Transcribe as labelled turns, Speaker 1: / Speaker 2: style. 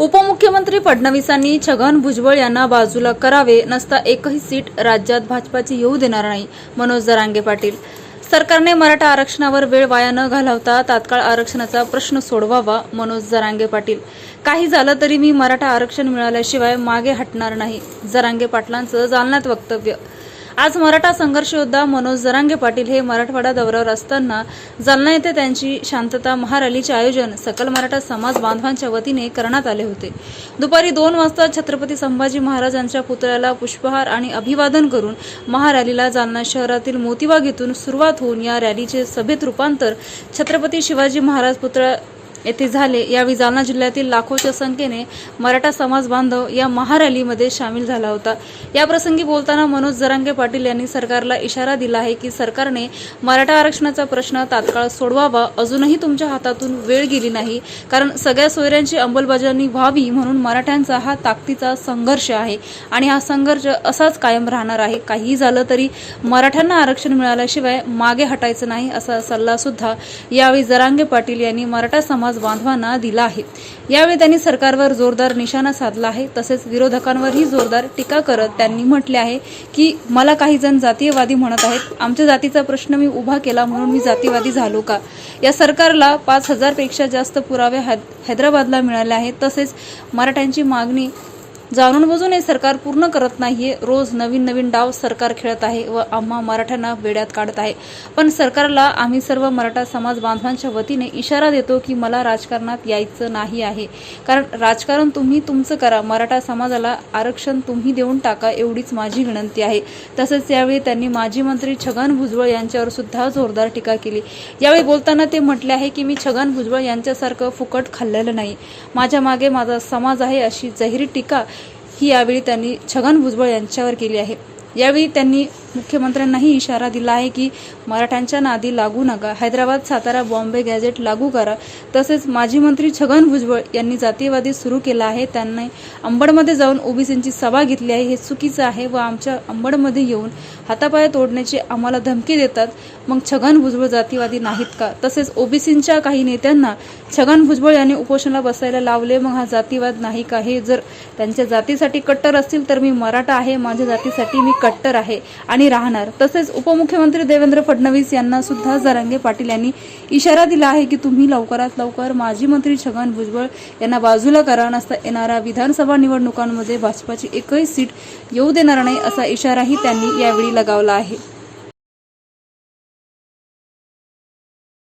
Speaker 1: उपमुख्यमंत्री फडणवीसांनी छगन भुजबळ यांना बाजूला करावे नसता एकही सीट राज्यात भाजपाची येऊ देणार नाही मनोज जरांगे पाटील. सरकारने मराठा आरक्षणावर वेळ वाया न घालवता तात्काळ आरक्षणाचा प्रश्न सोडवावा मनोज जरांगे पाटील. काही झालं तरी मी मराठा आरक्षण मिळाल्याशिवाय मागे हटणार नाही जरांगे पाटलांचं जालन्यात वक्तव्य. आज मराठा संघर्ष योद्धा मनोज जरांगे पाटील हे मराठवाडा दौऱ्यावर असताना जालना येथे त्यांची शांतता महारॅलीचे आयोजन सकल मराठा समाज बांधवांच्या वतीने करण्यात आले होते. दुपारी दोन वाजता छत्रपती संभाजी महाराजांच्या पुतळ्याला पुष्पहार आणि अभिवादन करून महारॅलीला जालना शहरातील मोतीबाग येथून सुरुवात होऊन या रॅलीचे सभेत रूपांतर छत्रपती शिवाजी महाराज पुतळा येथे झाले. यावेळी जालना जिल्ह्यातील लाखोच्या संख्येने मराठा समाज बांधव या महारॅलीमध्ये सामील झाला होता. या प्रसंगी बोलताना मनोज जरांगे पाटील यांनी सरकारला इशारा दिला आहे की सरकारने मराठा आरक्षणाचा प्रश्न तात्काळ सोडवावा. अजूनही तुमच्या हातातून वेळ गेली नाही. कारण सगळ्या सोयऱ्यांची अंमलबजावणी व्हावी म्हणून मराठ्यांचा हा ताकदीचा संघर्ष आहे. आणि हा संघर्ष असाच कायम राहणार आहे. काहीही झालं तरी मराठ्यांना आरक्षण मिळाल्याशिवाय मागे हटायचं नाही असा सल्ला सुद्धा यावेळी जरांगे पाटील यांनी मराठा समाज बांधवांना दिला आहे. यावेळी त्यांनी सरकारवर जोरदार निशाणा साधला आहे. तसेच विरोधकांवरही जोरदार टीका करत त्यांनी म्हटले आहे की मला काही जण जातीयवादी म्हणत आहेत. आमच्या जातीचा प्रश्न मी उभा केला म्हणून मी जातीवादी झालो का? या सरकारला पाच हजारपेक्षा जास्त पुरावे हैदराबादला मिळाले आहेत. तसेच मराठ्यांची मागणी जाणून बुजून हे सरकार पूर्ण करत नाहीये. रोज नवीन नवीन डाव सरकार खेळत आहे व आम्हा मराठ्यांना वेड्यात काढत आहे. पण सरकारला आम्ही सर्व मराठा समाज बांधवांच्या वतीने इशारा देतो की मला राजकारणात यायचं नाही आहे. कारण राजकारण तुम्ही तुमचं करा मराठा समाजाला आरक्षण तुम्ही देऊन टाका एवढीच माझी विनंती आहे. तसंच यावेळी त्यांनी माजी मंत्री छगन भुजबळ यांच्यावर सुद्धा जोरदार टीका केली. यावेळी बोलताना ते म्हटले आहे की मी छगन भुजबळ यांच्यासारखं फुकट खाल्लेलं नाही. माझ्या मागे माझा समाज आहे अशी जाहीर टीका ही यावेळी त्यांनी छगन भुजबळ यांच्यावर केली आहे. यावेळी त्यांनी मुख्यमंत्र्यांनाही इशारा दिला आहे की मराठ्यांच्या नादी लागू नका. हैदराबाद सातारा बॉम्बे गॅझेट लागू करा. तसेच माजी मंत्री छगन भुजबळ यांनी जातीयवादी सुरू केला आहे. त्यांनी अंबडमध्ये जाऊन ओबीसींची सभा घेतली आहे. हे चुकीचं आहे व आमच्या अंबडमध्ये येऊन हातापाय तोडण्याची आम्हाला धमकी देतात. मग छगन भुजबळ जातीवादी नाहीत का? तसेच ओबीसींच्या काही नेत्यांना छगन भुजबळ यांनी उपोषणाला बसायला लावले. मग हा जातीवाद नाही का? हे जर त्यांच्या जातीसाठी कट्टर असतील तर मी मराठा आहे. माझ्या जातीसाठी मी कट्टर आहे. आणि आणि राहणार. तसेच उपमुख्यमंत्री देवेंद्र फडणवीस यांना सुद्धा जरांगे पाटील यांनी इशारा दिला आहे की तुम्ही लवकरात लवकर माजी मंत्री छगन भुजबळ यांना बाजूला करा नसता येणाऱ्या विधानसभा निवडणुकांमध्ये भाजपाची एकही सीट येऊ देणार नाही असा इशाराही त्यांनी यावेळी लगावला आहे.